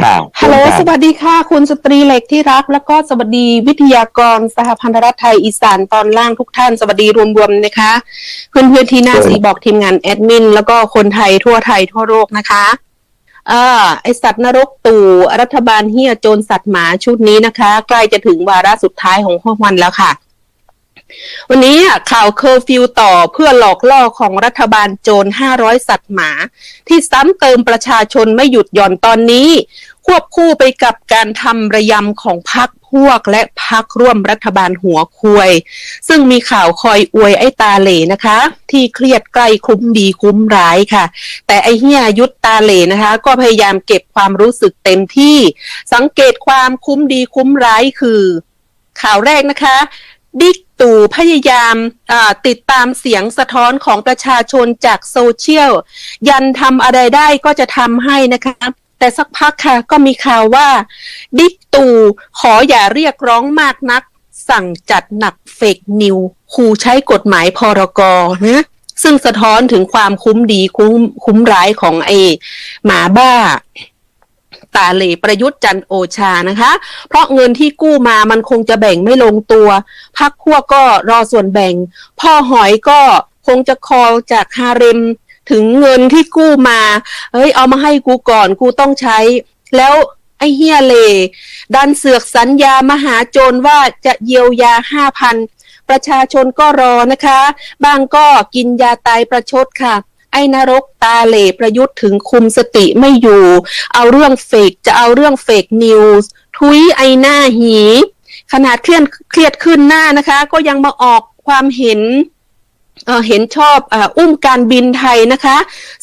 ค่ะฮัลโหลเชิญค่ะสวัสดีค่ะ คุณสตรีเหล็กที่รัก แล้วก็สวัสดีวิทยากรสหพันธรัฐไทยอีสานตอนล่างทุกท่าน สวัสดีรวมๆนะคะเพื่อนๆที่หน้าสีบอกทีมงานแอดมิน แล้วก็คนไทยทั่วไทยทั่วโลกนะคะเอ่อไอสัตว์นรกตู่รัฐบาลเฮียโจรสัตว์หมาชุดนี้นะคะ ใกล้จะถึงวาระสุดท้ายของพวกมันแล้วค่ะ วันนี้ข่าวเคอร์ฟิวต่อเพื่อหลอกล่อของรัฐบาลโจร 500 สัตว์หมา ที่ซ้ำเติมประชาชนไม่หยุดหย่อนตอนนี้ ควบคู่ไปกับการทำระยำของพรรคพวกและพรรคร่วมรัฐบาลหัวควย ซึ่งมีข่าวคอยอวยไอ้ตาเหลนะคะ ที่เครียดใกล้คุ้มดีคุ้มร้ายค่ะ แต่ไอ้เฮียยุทธตาเหลนะคะ ก็พยายามเก็บความรู้สึกเต็มที่ สังเกตความคุ้มดีคุ้มร้ายคือ ข่าวแรกนะคะ ดิ๊ก ตู่พยายามติดตามเสียงสะท้อนของประชาชนจากโซเชียล ยันทำอะไรได้ก็จะทำให้นะคะแต่สักพักค่ะก็มีข่าวว่าดิกตู่ขออย่าเรียกร้องมากนัก สั่งจัดหนักเฟกนิวขู่ใช้กฎหมายพรกนะซึ่งสะท้อนถึงความคุ้มดีคุ้มคุ้มร้ายของไอหมาบ้า ตาเหลประยุทธ์จันโอชานะคะ เพราะเงินที่กู้มามันคงจะแบ่งไม่ลงตัวพักพวกก็รอส่วนแบ่ง พ่อหอยก็คงจะคอจากฮาเร็มถึงเงินที่กู้มาเฮ้ยเอามาให้กูก่อนกูต้องใช้ แล้วไอ้เฮียเล ดันเสือกสัญญามหาโจรว่าจะเยียวยาห้าพันประชาชนก็รอนะคะ บางก็กินยาตายประชดค่ะ ไอ้นรกตาเหล่ประยุทธ์ถึงคุมสติไม่อยู่ เอาเรื่องเฟกจะเอาเรื่องเฟกนิวส์ทุยไอหน้าหี ขนาดเครียดเครียดขึ้นหน้านะคะ ก็ยังมาออกความเห็นเเห็นชอบออุ้มการบินไทยนะคะ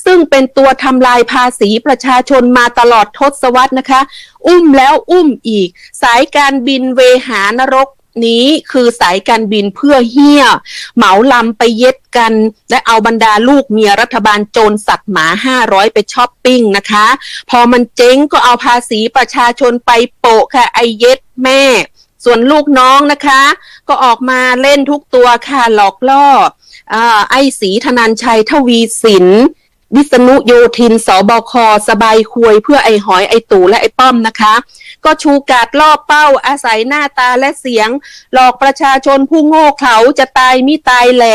ซึ่งเป็นตัวทำลายภาษีประชาชนมาตลอดทศวรรษนะคะ อุ้มแล้วอุ้มอีก สายการบินเวหานรก นี้คือสายการบินเพื่อเฮี้ย เหมาลำไปเย็ดกัน และเอาบรรดาลูกเมียรัฐบาลโจรสัตว์หมา 500 ไปช้อปปิ้งนะคะ พอมันเจ๊งก็เอาภาษีประชาชนไปโปะค่ะไอเย็ดแม่ ส่วนลูกน้องนะคะ ก็ออกมาเล่นทุกตัวค่ะหลอกล่ออไอสีธนันชัยทวีสิน วิษณุโยธิน สบค สบายควยเพื่อไอหอยไอตู่และไอป้อมนะคะ ก็ชูการดล่อเป้าอาศัยหน้าตาและเสียง หลอกประชาชนผู้โง่เขลาจะตายมิตายแหล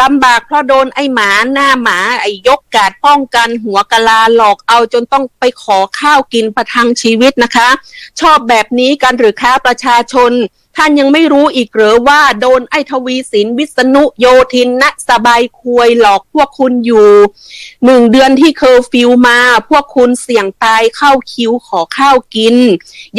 ลำบากเพราะโดนไอหมาหน้าหมาไอยกกาดป้องกันหัวกะลาหลอกเอาจนต้องไปขอข้าวกินประทังชีวิตนะคะ ชอบแบบนี้กันหรือคะประชาชนท่านยังไม่รู้อีกหรือว่าโดนไอ้ทวีสินวิษณุโยธินณสบายควยหลอกพวกคุณอยู่หนึ่งเดือนที่เคอร์ฟิวมา พวกคุณเสี่ยงตายเข้าคิวขอข้าวกิน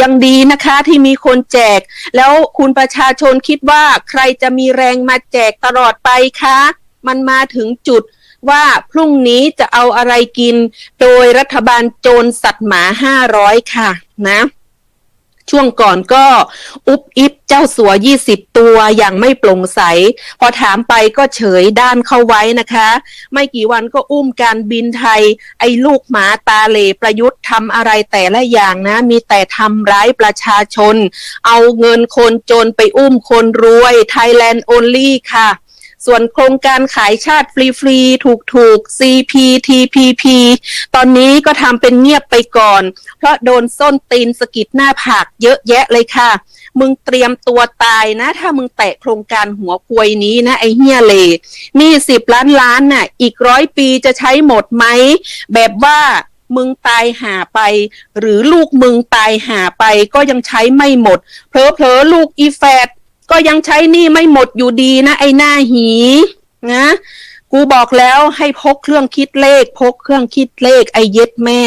ยังดีนะคะที่มีคนแจก แล้วคุณประชาชนคิดว่าใครจะมีแรงมาแจกตลอดไปคะ มันมาถึงจุดว่าพรุ่งนี้จะเอาอะไรกิน โดยรัฐบาลโจรสัตว์หมาห้าร้อยค่ะ นะ ช่วงก่อนก็อุบอิบเจ้าสัวยี่สิบตัวอย่างไม่โปร่งใส พอถามไปก็เฉยด้านเข้าไว้นะคะ ไม่กี่วันก็อุ้มการบินไทย ไอ้ลูกหมาตาเลประยุทธ์ทำอะไรแต่ละอย่างนะ มีแต่ทำร้ายประชาชน เอาเงินคนจนไปอุ้มคนรวย Thailand only ค่ะ ส่วนโครงการขายชาติฟรีๆ ถูกๆ CPTPP ตอนนี้ก็ทำเป็นเงียบไปก่อน เพราะโดนส้นตีนสกิดหน้าผากเยอะแยะเลยค่ะ มึงเตรียมตัวตายนะ ถ้ามึงแตะโครงการหัวควยนี้นะ ไอ้เฮียเลนี่สิบล้านล้านน่ะ อีกร้อยปีจะใช้หมดไหม แบบว่ามึงตายหาไป หรือลูกมึงตายหาไปก็ยังใช้ไม่หมดเพลอๆลูกอีแฟด ก็ยังใช้หนี่ไม่หมดอยู่ดีนะ ไอ้หน้าหีนะกูบอกแล้วให้พกเครื่องคิดเลข พกเครื่องคิดเลขไอ้เย็ดแม่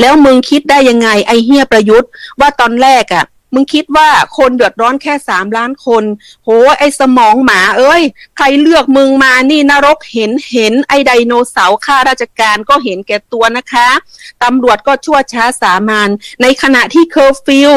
แล้วมึงคิดได้ยังไงไอ้เฮียประยุทธ์ว่าตอนแรกอะ่ะ มึงคิดว่าคนเดือดร้อนแค่สามล้านคน โห ไอสมองหมา เอ้ย ใครเลือกมึงมานี่นรกเห็นเห็นไอไดโนเสาร์ข้าราชการก็เห็นแก่ตัวนะคะตำรวจก็ชั่วช้าสามานในขณะที่เคอร์ฟิว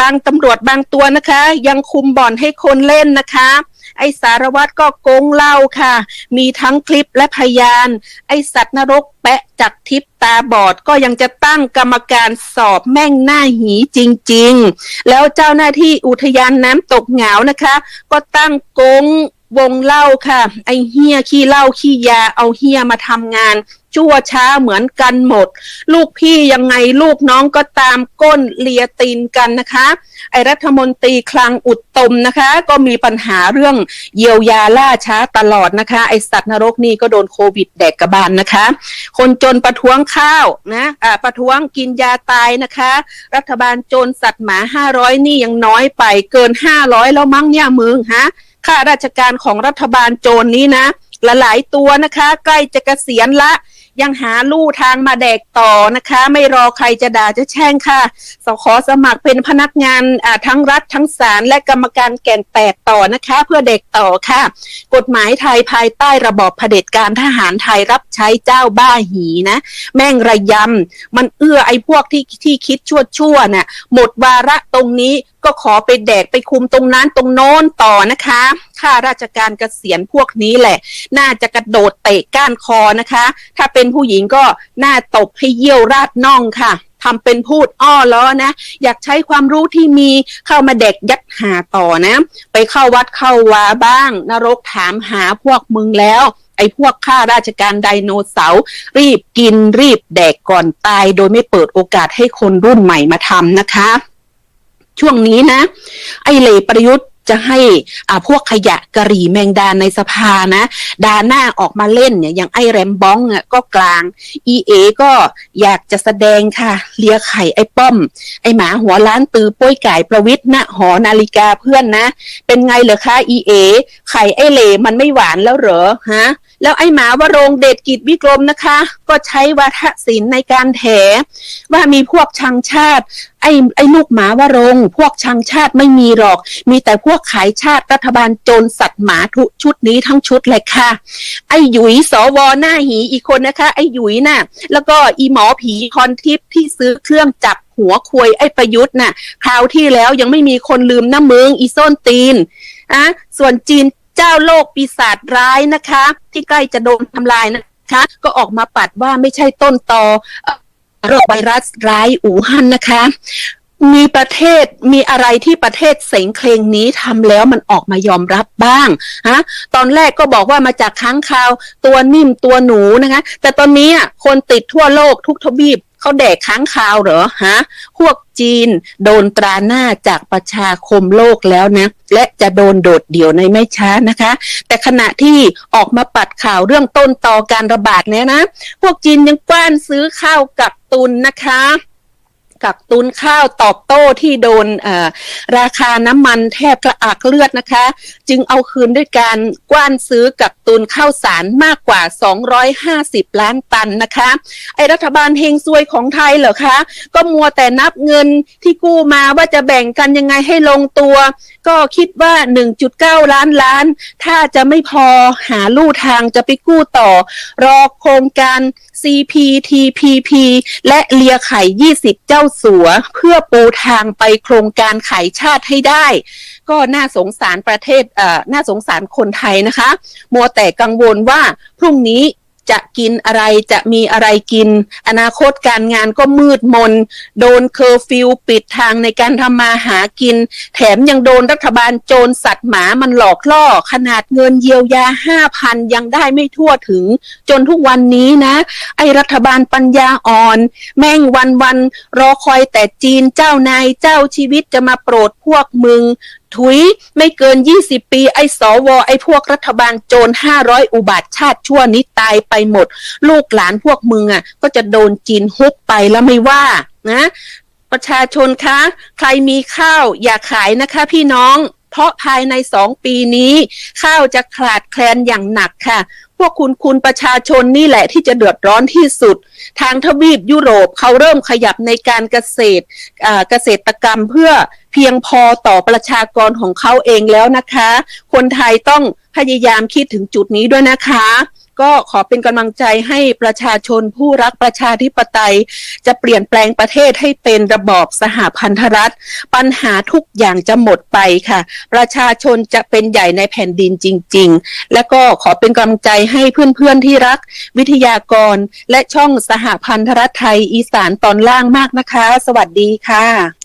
บางตำรวจบางตัวนะคะ ยังคุมบ่อนให้คนเล่นนะคะ ไอสารวัตรก็โกงเหล้าค่ะ มีทั้งคลิปและพยาน ไอสัตว์นรกแปะจักทิพตาบอดก็ยังจะตั้งกรรมการสอบแม่งหน้าหีจริง ๆ แล้วเจ้าหน้าที่อุทยานน้ำตกเหงานะคะ ก็ตั้งโกงวงเล่าค่ะ ไอเฮียขี้เหล้าขี้ยาเอาเฮียมาทำงาน ชั่วช้าเหมือนกันหมด ลูกพี่ยังไงลูกน้องก็ตามก้นเลียตีนกันนะคะ ไอรัฐมนตรีคลังอุดตมนะคะ ก็มีปัญหาเรื่องเยียวยาล่าช้าตลอดนะคะ ไอสัตว์นรกนี่ก็โดนโควิดแดกกระบาลนะคะ คนจนประท้วงข้าวนะอ่าประท้วงกินยาตายนะคะ รัฐบาลโจรสัตว์หมาห้าร้อยนี่ยังน้อยไปเกินห้าร้อยแล้วมั้งเนี่ยมึงฮะข้าราชการของรัฐบาลโจรนี้นะ หลายตัวนะคะ ใกล้จะเกษียณละ ยังหาลู่ทางมาแดกต่อนะคะ ไม่รอใครจะด่าจะแช่งค่ะสขอสมัครเป็นพนักงานทั้งรัฐทั้งศาลและกรรมการแก่นแตกต่อนะคะ เพื่อเด็กต่อค่ะ กฎหมายไทยภายใต้ระบอบเผด็จการทหารไทยรับใช้เจ้าบ้าหีนะ แม่งระยำ มันเอื้อไอ้พวกที่ที่คิดชั่วชั่วๆน่ะหมดวาระตรงนี้ก็ขอไปแดกไปคุมตรงนั้นตรงโน้นต่อนะคะข้าราชการเกษียณพวกนี้แหละ น่าจะกระโดดเตะก้านคอนะคะ ถ้าเป็นผู้หญิงก็หน่าตบให้เยี่ยวราดน่องค่ะทำเป็นพูดอ้อล้อนะ อยากใช้ความรู้ที่มีเข้ามาเด็กยัดหาต่อนะ ไปเข้าวัดเข้าวาบ้าง นรกถามหาพวกมึงแล้วไอ้พวกข้าราชการไดโนเสาร์รีบกินรีบแดกก่อนตาย โดยไม่เปิดโอกาสให้คนรุ่นใหม่มาทำนะคะ ช่วงนี้นะ ไอ้เหลประยุทธ์ จะให้อ่าพวกขยะกะหรี่แมงดาในสภานะดาหน้าออกมาเล่นเนี่ยอย่างไอ้แรมบ้องอะก็กลางอีเอก็อยากจะแสดงค่ะ เลียไข่ไอ้ป้อม ไอ้หมาหัวล้านตือป้วยไก่ประวิทย์ณหอนาฬิกาเพื่อนนะ เป็นไงเหรอคะอีเอไข่ไอ้เลมันไม่หวานแล้วเหรอฮะ แล้วไอ้หมาวโรงเดชกิจวิกรมนะคะ ก็ใช้วาทศิลป์ในการแถ ว่ามีพวกชังชาติ ไอ้ไอ้ลูกหมาวรงพวกชังชาติไม่มีหรอก มีแต่พวกขายชาติรัฐบาลโจรสัตว์หมาทุชุดนี้ทั้งชุดเลยค่ะ ไอ้หยุยสวหน้าหีอีกคนนะคะ ไอ้หยุยน่ะ แล้วก็อีหมอผีคอนทิพย์ที่ซื้อเครื่องจับหัวควยไอ้ประยุทธ์น่ะ คราวที่แล้วยังไม่มีคนลืมน้ำมึงอีส้นตีนอะส่วนจีน เจ้าโลกปีศาจร้ายนะคะ ที่ใกล้จะโดนทำลายนะคะ ก็ออกมาปัดว่าไม่ใช่ต้นต่อโรคไวรัสร้ายอู่ฮั่นนะคะ มีประเทศมีอะไรที่ประเทศเสงเคลงนี้ทำแล้วมันออกมายอมรับบ้างฮะตอนแรกก็บอกว่ามาจากค้างคาวตัวนิ่มตัวหนูนะคะ แต่ตอนนี้อะคนติดทั่วโลกทุกทวีป เขาแดกค้างคาวเหรอฮะ พวกจีนโดนตราหน้าจากประชาคมโลกแล้วนะ และจะโดนโดดเดี่ยวในไม่ช้านะคะ แต่ขณะที่ออกมาปัดข่าวเรื่องต้นตอการระบาดเนี่ยนะ พวกจีนยังกว้านซื้อข้าวกับตุนนะคะ กักตุนข้าวตอบโต้ที่โดนราคาน้ำมันแทบกระอักเลือดนะคะ จึงเอาคืนด้วยการกว้านซื้อกักตุนข้าวสารมากกว่า 250 ล้านตันนะคะ ไอรัฐบาลเฮงซวยของไทยเหรอคะ ก็มัวแต่นับเงินที่กู้มาว่าจะแบ่งกันยังไงให้ลงตัว ก็คิดว่า 1.9 ล้านล้าน ถ้าจะไม่พอหาลู่ทางจะไปกู้ต่อ รอโครงการ CPTPP และเลียไข่ 20 เจ้าสัวเพื่อปูทางไปโครงการไข่ชาติให้ได้ ก็น่าสงสารประเทศเอ่อน่าสงสารคนไทยนะคะ มัวแต่กังวลว่าพรุ่งนี้ จะกินอะไรจะมีอะไรกิน อนาคตการงานก็มืดมน โดนเคอร์ฟิวปิดทางในการทำมาหากิน แถมยังโดนรัฐบาลโจรสัตว์หมามันหลอกล่อ ขนาดเงินเยียวยาห้าพันยังได้ไม่ทั่วถึง จนทุกวันนี้นะ ไอรัฐบาลปัญญาอ่อน แม่งวันวันรอคอยแต่จีนเจ้านายเจ้าชีวิตจะมาโปรดพวกมึง ถุยไม่เกิน 20 ปี ไอ้สวไอ้พวกรัฐบาลโจร500 อุบาทชาติชั่วนี้ตายไปหมด ลูกหลานพวกมึงอะ ก็จะโดนจีนฮุบไปแล้วไม่ว่านะ ประชาชนคะ ใครมีข้าวอย่าขายนะคะพี่น้อง เพราะภายในสองปีนี้ข้าวจะขาดแคลนอย่างหนักค่ะ พวกคุณคุณประชาชนนี่แหละที่จะเดือดร้อนที่สุด ทางทวีปยุโรปเขาเริ่มขยับในการเกษตรเกษตรกรรมเพื่อเพียงพอต่อประชากรของเขาเองแล้วนะคะ คนไทยต้องพยายามคิดถึงจุดนี้ด้วยนะคะ ก็ขอเป็นกำลังใจให้ประชาชนผู้รักประชาธิปไตย จะเปลี่ยนแปลงประเทศให้เป็นระบอบสหพันธรัฐ ปัญหาทุกอย่างจะหมดไปค่ะ ประชาชนจะเป็นใหญ่ในแผ่นดินจริง ๆ และก็ขอเป็นกำลังใจให้เพื่อนๆที่รักวิทยากรและช่องสหพันธรัฐไทยอีสานตอนล่างมากนะคะ สวัสดีค่ะ